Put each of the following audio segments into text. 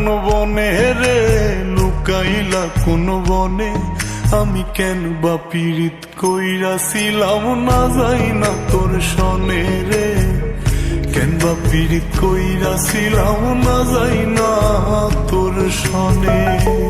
কোন বনে রে? লুকাইলা কোন বনে? আমি কেন বা পীড়িত কইরাছিলাম না যাই না তোর সনে রে। কেন বা পীড়িত কইরাছিলাম না যাই না তোর সনে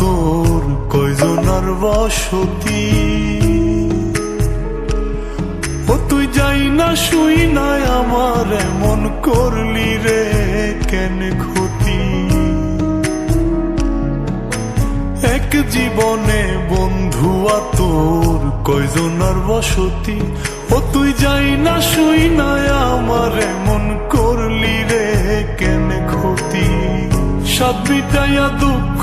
তোর কয়জনার বসতি? ও তুই যাই না, শুই না, আমার এমন করলি রে, কেন ক্ষতি? এক জীবনে বন্ধু তোর কয়জনার বসতি? ও তুই যাই না, শুই না, আমার এমন করলি রে, কেন ক্ষতি? সাত মিটাইয়া দুঃখ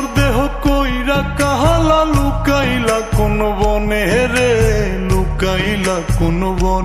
সোনার দেহ কইরা কাহালা লুকাইলা কোন বনে রে লুকাইলা কোন বনে